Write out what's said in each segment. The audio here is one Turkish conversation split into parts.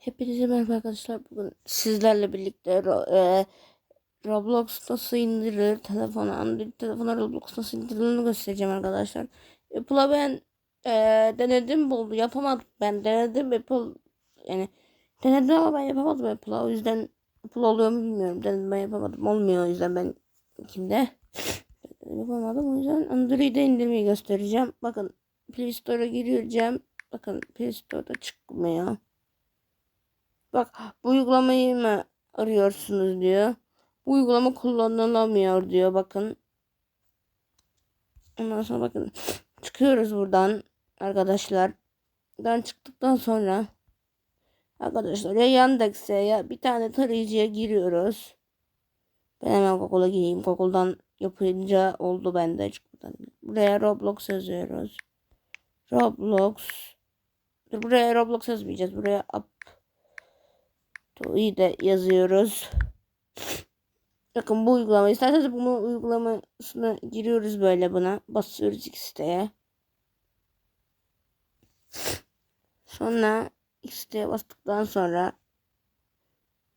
Hepinize merhaba arkadaşlar. Bugün sizlerle birlikte e, Roblox nasıl indirilir telefona, Android telefona Roblox nasıl indirilir göstereceğim arkadaşlar. Apple'a ben e, denedim buldu yapamadım. Ben denedim Apple yani denedim ama ben yapamadım Apple'a. O yüzden Apple oluyor mu bilmiyorum. Denedim ben yapamadım. Olmuyor o yüzden ben kimde yapamadım. O yüzden Android'e indirmeyi göstereceğim. Bakın Play Store'a gireceğim. Bakın Play Store'da çıkmıyor. Bak bu uygulamayı mı arıyorsunuz diyor. Bu uygulama kullanılamıyor diyor bakın. Ondan sonra bakın çıkıyoruz buradan arkadaşlar. Buradan çıktıktan sonra arkadaşlar ya Yandex'e ya bir tane tarayıcıya giriyoruz. Ben hemen Google'a gireyim. Google'dan yapınca oldu bende. Çık buradan. Buraya Roblox yazıyoruz. Roblox. Buraya Roblox yazmayacağız. Buraya app iyi de yazıyoruz. Bakın bu uygulama. İsterseniz bunu uygulamasına giriyoruz böyle buna. Basıyoruz X'te. Sonra X'te bastıktan sonra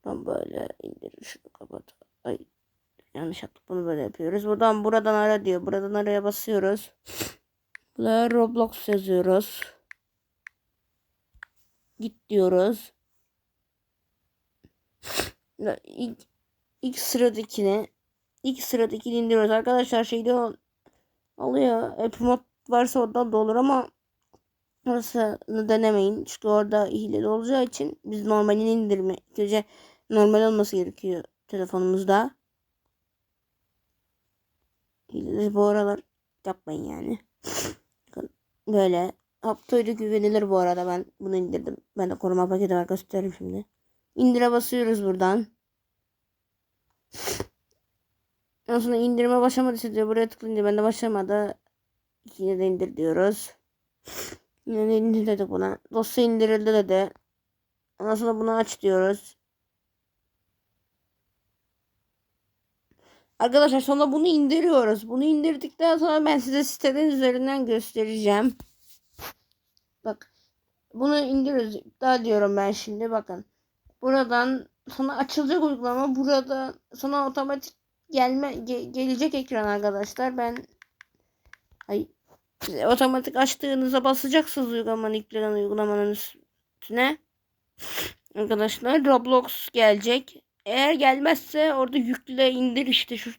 ben böyle indir şunu kapat. Ay yanlış yaptık bunu böyle yapıyoruz. Buradan buradan ara diyor. Buradan araya basıyoruz. Buraya Roblox yazıyoruz. Git diyoruz. İlk, ilk sıradakini ilk sıradakini indiriyoruz. Arkadaşlar şeyde ol- oluyor. Apple mod varsa oradan da olur ama orasını denemeyin. Çünkü orada hileli olacağı için biz normalini indirme. Önce normal olması gerekiyor telefonumuzda. Hileli bu aralar yapmayın yani. Böyle Apto'yla güvenilir bu arada ben bunu indirdim. Ben de koruma paketi var gösteririm şimdi. İndire basıyoruz buradan. Ondan sonra indirme başlamadı diyor. Buraya tıklayınca bende başlamadı. Yine de indir diyoruz. Yine de indir dedik buna. Dosya indirildi dedi. Ondan sonra bunu aç diyoruz. Arkadaşlar sonra bunu indiriyoruz. Bunu indirdikten sonra ben size siteden üzerinden göstereceğim. Bak. Bunu indiriyoruz. İptal diyorum ben şimdi. Bakın. Buradan sana açılacak uygulama. Burada sana otomatik gelme ge- gelecek ekran arkadaşlar. Ben ay otomatik açtığınızda basacaksınız uygulamanın yüklenen uygulamanın üstüne. Arkadaşlar Roblox gelecek. Eğer gelmezse orada yükle indir işte şu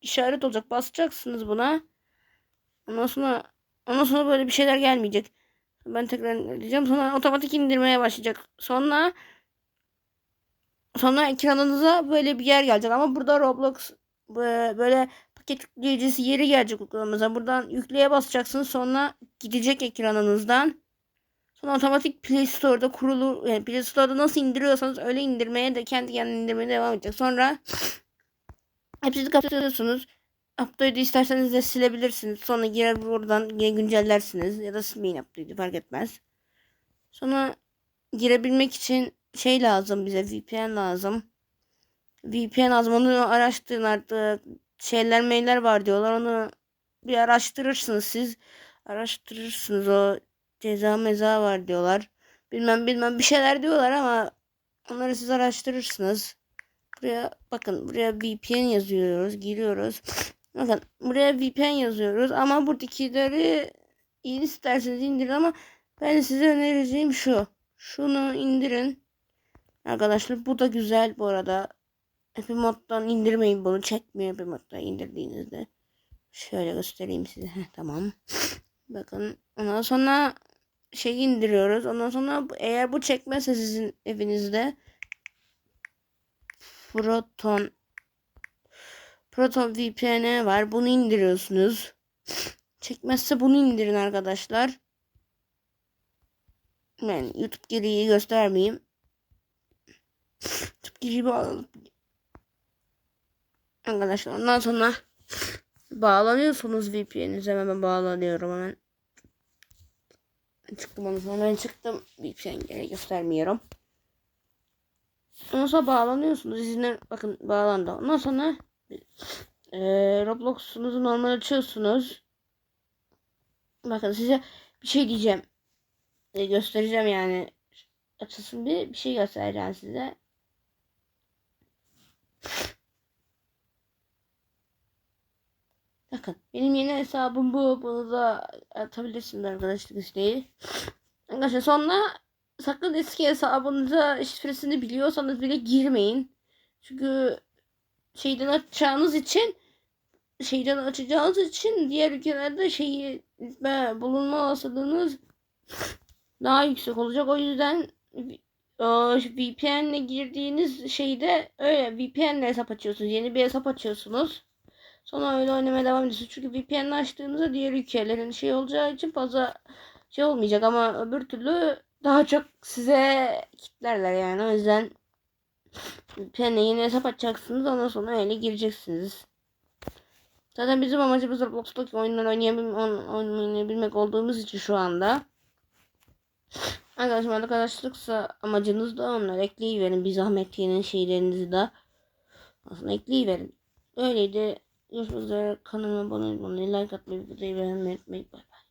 işaret olacak. Basacaksınız buna. Ondan sonra ondan sonra böyle bir şeyler gelmeyecek. Ben tekrar diyeceğim. Sonra otomatik indirmeye başlayacak. Sonra Sonra ekranınıza böyle bir yer gelecek ama burada Roblox bö- böyle paket yükleyicisi yeri gelecek uygulamamıza. Buradan yükleye basacaksınız sonra gidecek ekranınızdan. Sonra otomatik Play Store'da kurulur. Yani Play Store'da nasıl indiriyorsanız öyle indirmeye de kendi kendine indirmeye devam edecek. Sonra hepsini kapatıyorsunuz. Update'ı isterseniz de silebilirsiniz. Sonra girer buradan yine güncellersiniz. Ya da silmeyin update'ı fark etmez. Sonra girebilmek için şey lazım bize VPN lazım. VPN lazım onu araştırın artık. Şeyler mailler var diyorlar onu bir araştırırsınız siz. Araştırırsınız o ceza meza var diyorlar. Bilmem bilmem bir şeyler diyorlar ama onları siz araştırırsınız. Buraya bakın buraya VPN yazıyoruz giriyoruz. Bakın buraya VPN yazıyoruz ama buradakileri iyi isterseniz indirin ama ben size önereceğim şu. Şunu indirin. Arkadaşlar bu da güzel bu arada. Epi moddan indirmeyin bunu. Çekmiyor Epi moddan indirdiğinizde. Şöyle göstereyim size. Heh, tamam. Bakın ondan sonra şey indiriyoruz. Ondan sonra eğer bu çekmezse sizin evinizde Proton Proton VPN var. Bunu indiriyorsunuz. Çekmezse bunu indirin arkadaşlar. Ben YouTube geriyi göstermeyeyim. YouTube geriyi bağlanıp Arkadaşlar ondan sonra bağlanıyorsunuz VPN'inize hemen bağlanıyorum hemen. Çıktım ondan sonra çıktım. VPN geri göstermiyorum. Ondan sonra bağlanıyorsunuz. İzinler bakın bağlandı. Ondan sonra eee Roblox'unuzu normal açıyorsunuz. Bakın size bir şey diyeceğim. E, göstereceğim yani. açılsın bir, bir şey göstereceğim size. Bakın benim yeni hesabım bu. Bunu da atabilirsiniz arkadaşlık isteği. Arkadaşlar sonra sakın eski hesabınıza şifresini biliyorsanız bile girmeyin. Çünkü şeyden açacağınız için şeyden açacağınız için diğer ülkelerde şeyi ve bulunma olasılığınız daha yüksek olacak. O yüzden o VPN'le girdiğiniz şeyde öyle VPN'le hesap açıyorsunuz. Yeni bir hesap açıyorsunuz. Sonra öyle oynamaya devam ediyorsunuz. Çünkü VPN açtığınızda diğer ülkelerin şey olacağı için fazla şey olmayacak ama öbür türlü daha çok size kitlerler yani. O yüzden VPN'le yeni hesap açacaksınız. Ondan sonra öyle gireceksiniz. Zaten bizim amacımız Roblox'taki oyunları oynayabilmek, oynayabilmek olduğumuz için şu anda. Arkadaşlar arkadaşlıksa amacınız da onlar ekleyiverin. Bir zahmet yeni şeylerinizi de aslında ekleyiverin. Öyleydi. Görüşmek üzere. Kanalıma abone olmayı, like atmayı, videoyu beğenmeyi unutmayın. Bay bay.